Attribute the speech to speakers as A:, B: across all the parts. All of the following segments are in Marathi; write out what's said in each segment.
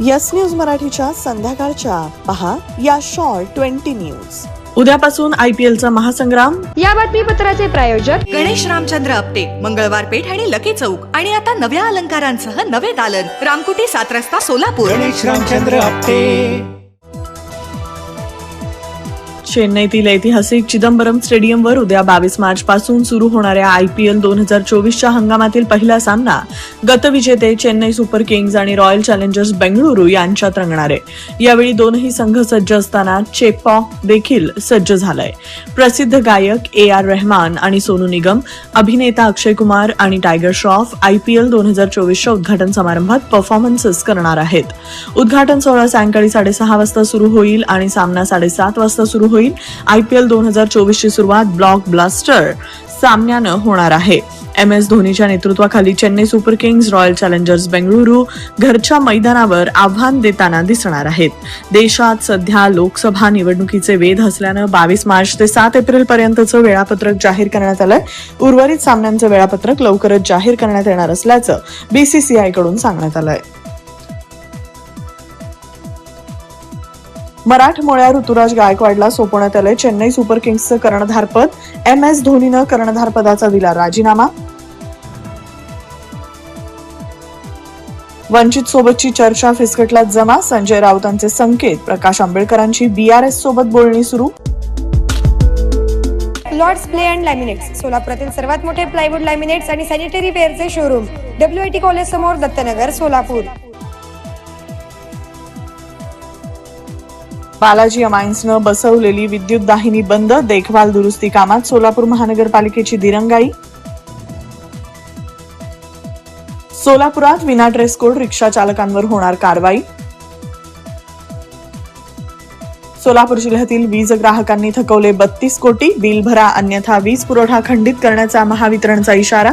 A: यस न्यूज मराठीच्या संध्याकाळच्या. पहा या शॉर्ट ट्वेंटी न्यूज.
B: उद्यापासून आयपीएलचा महासंग्राम.
C: या बातमीपत्राचे प्रायोजक
D: गणेश रामचंद्र आपटे मंगळवार पेठ आणि लकी चौक आणि आता नव्या अलंकारांसह नवे दालन रामकुटी सात रस्ता सोलापूर.
E: गणेश रामचंद्र आपटे.
B: चेन्नईतील ऐतिहासिक चिदंबरम स्टेडियमवर उद्या बावीस मार्च पासून सुरू होणाऱ्या आय पी एल दोन हजार चोवीसच्या हंगामातील पहिला सामना गतविजेते चेन्नई सुपर किंग्ज आणि रॉयल चॅलेंजर्स बेंगळुरू यांच्यात रंगणार आहे. यावेळी दोनही संघ सज्ज असताना चेपॉ देखील सज्ज झालाय. प्रसिद्ध गायक ए आर रहमान आणि सोनू निगम अभिनेता अक्षय कुमार आणि टायगर श्रॉफ आयपीएल दोन हजार चोवीसच्या उद्घाटन समारंभात परफॉर्मन्सेस करणार आहेत. उद्घाटन सोहळा सायंकाळी साडेसहा वाजता सुरू होईल आणि सामना साडेसात वाजता सुरू होईल. आयपीएल दोन हजार चोवीस ची सुरुवात ब्लॉक ब्लास्टर सामन्यानं होणार आहे. एम एस धोनीच्या नेतृत्वाखाली Chennai super kings royal challengers Bengaluru घरच्या मैदानावर आव्हान देताना दिसणार आहेत. देशात सध्या लोकसभा निवडणुकीचे वेध असल्यानं बावीस मार्च ते सात एप्रिल पर्यंतचं वेळापत्रक जाहीर करण्यात आलंय. उर्वरित सामन्यांचं वेळापत्रक लवकरच जाहीर करण्यात येणार असल्याचं बीसीसीआयकडून सांगण्यात आलंय. मराठमोळ्या ऋतुराज गायकवाडला सोपवण्यात आलंय चेन्नई सुपर किंग्सचं कर्णधारपद. एम एस धोनीनं कर्णधारपदाचा दिला राजीनामा. वंचित सोबतची चर्चा फिस्कटला जमा. संजय राऊतांचे संकेत. प्रकाश आंबेडकरांची बीआरएस सोबत बोलणी सुरू.
C: लॉर्ड्स प्ले अँड लॅमिनेट्स सोलापुरातील सर्वात मोठे प्लायवूड लॅमिनेट्स आणि sanitary वेअरचे showroom. W I T college समोर दत्तनगर सोलापूर.
A: बालाजी अमायन्सनं बसवलेली विद्युत दाहिनी बंद देखभाल दुरुस्ती कामात सोलापूर महानगरपालिकेची दिरंगाई. सोलापुरात विना ड्रेस कोड रिक्षा चालकांवर होणार कारवाई. सोलापूर जिल्ह्यातील वीज ग्राहकांनी थकवले बत्तीस कोटी बिल भरा अन्यथा वीज पुरवठा खंडित करण्याचा महावितरणचा इशारा.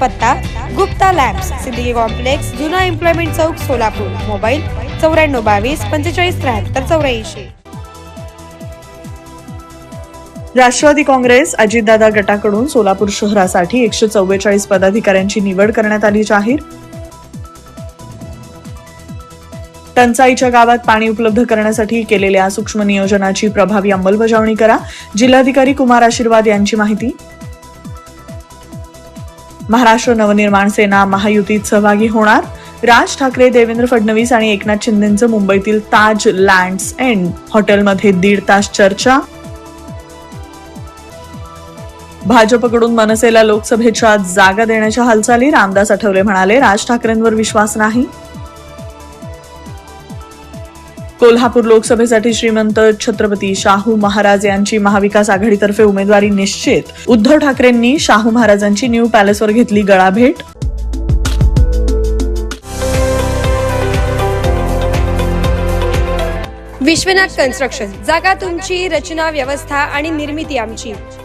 C: पत्ता गुप्ता लॅम्प्स सिद्दीकी कॉम्प्लेक्स जुना एम्प्लॉयमेंट चौक सोलापूर. मोबाईल चौऱ्याण्णव बावीस पंचेचाळीस त्र्याहत्तर चौऱ्याऐंशी.
A: राष्ट्रवादी काँग्रेस अजितदादा गटाकडून सोलापूर शहरासाठी एकशे चव्वेचाळीस पदाधिकाऱ्यांची निवड करण्यात आली जाहीर. टंचाईच्या गावात पाणी उपलब्ध करण्यासाठी केलेल्या सूक्ष्म नियोजनाची प्रभावी अंमलबजावणी करा. जिल्हाधिकारी कुमार आशीर्वाद यांची माहिती. महाराष्ट्र नवनिर्माण सेना महायुतीत सहभागी होणार. राज ठाकरे देवेंद्र फडणवीस आणि एकनाथ शिंदेचं मुंबईतील ताज लँड्स एंड हॉटेलमध्ये दीड तास चर्चा. भाजपकडून मनसेला लोकसभेच्या जागा देण्याच्या हालचाली रामदास आठवले म्हणाले. राज ठाकरेंवर विश्वास नाही. कोल्हापूर लोकसभेसाठी श्रीमंत छत्रपती शाहू महाराज यांची महाविकास आघाडीतर्फे उमेदवारी निश्चित. उद्धव ठाकरेंनी शाहू महाराजांची न्यू पॅलेसवर घेतली गळाभेट.
C: विश्वनाथ कन्स्ट्रक्शन जागा तुमची रचना व्यवस्था आणि निर्मिती आमची.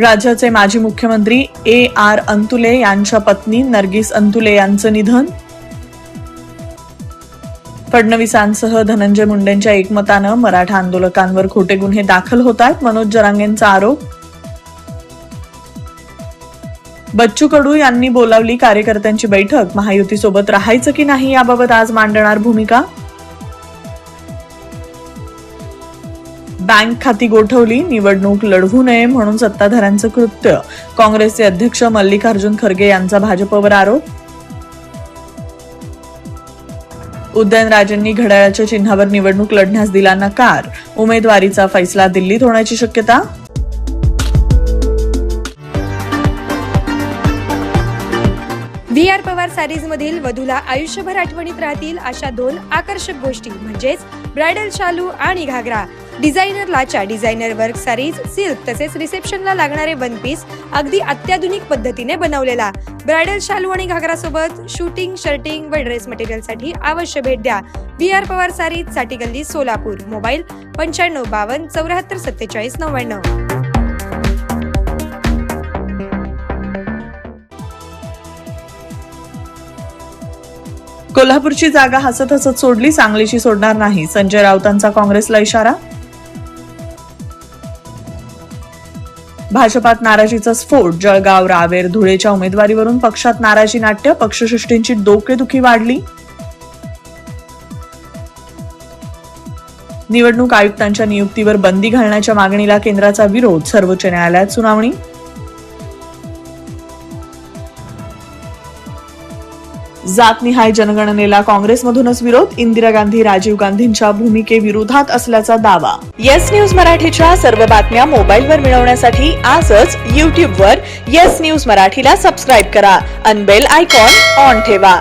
A: राज्याचे माजी मुख्यमंत्री ए आर अंतुले यांच्या पत्नी नर्गिस अंतुले यांचं निधन. फडणवीसांसह धनंजय मुंडेंच्या एकमतानं मराठा आंदोलकांवर खोटे गुन्हे दाखल होत आहेत मनोज जरांगेंचा आरोप. बच्चू कडू यांनी बोलावली कार्यकर्त्यांची बैठक महायुतीसोबत राहायचं की नाही याबाबत आज मांडणार भूमिका? बँक खाती गोठवली निवडणूक लढवू नये म्हणून सत्ताधाऱ्यांचं कृत्य. काँग्रेसचे अध्यक्ष मल्लिकार्जुन खरगे यांचा भाजपवर आरोप. उदयनराजेंनी घड्याळाच्या चिन्हावर निवडणूक लढण्यास दिला नकार. उमेदवारीचा फैसला दिल्लीत होण्याची शक्यता?
C: व्ही आर पवार सारीज मधील वधूला आयुष्यभर आठवणीत राहतील अशा दोन आकर्षक गोष्टी म्हणजेच ब्रायडल शालू आणि घागरा. डिझायनर लाचा डिझायनर वर्क सारीज सिल्क तसेच रिसेप्शनला लागणारे वन पीस अगदी अत्याधुनिक पद्धतीने बनवलेला. ब्रायडल शालू आणि घागरा सोबत शूटिंग शर्टिंग व ड्रेस मटेरियलसाठी अवश्य भेट द्या. व्ही आर पवार सारीजसाठी गल्ली सोलापूर. मोबाईल पंच्याण्णव बावन्न चौऱ्याहत्तर सत्तेचाळीस नव्याण्णव.
A: कोल्हापूरची जागा हसत हसत सोडली सांगलीची सोडणार नाही. संजय राऊतांचा काँग्रेसला इशारा? भाजपात नाराजीचा स्फोट जळगाव रावेर धुळेच्या उमेदवारीवरून पक्षात नाराजी नाट्य पक्षसृष्टींची डोकेदुखी वाढली. निवडणूक आयुक्तांच्या नियुक्तीवर बंदी घालण्याच्या मागणीला केंद्राचा विरोध सर्वोच्च न्यायालयात सुनावणी जातनिहाय जनगणनेला काँग्रेसमधूनच विरोध इंदिरा गांधी राजीव गांधींच्या भूमिकेविरोधात असल्याचा दावा.
B: येस न्यूज मराठीच्या सर्व बातम्या मोबाईलवर मिळवण्यासाठी आजच यूट्यूबवर येस न्यूज मराठीला सबस्क्राईब करा. अनबेल आयकॉन ऑन ठेवा.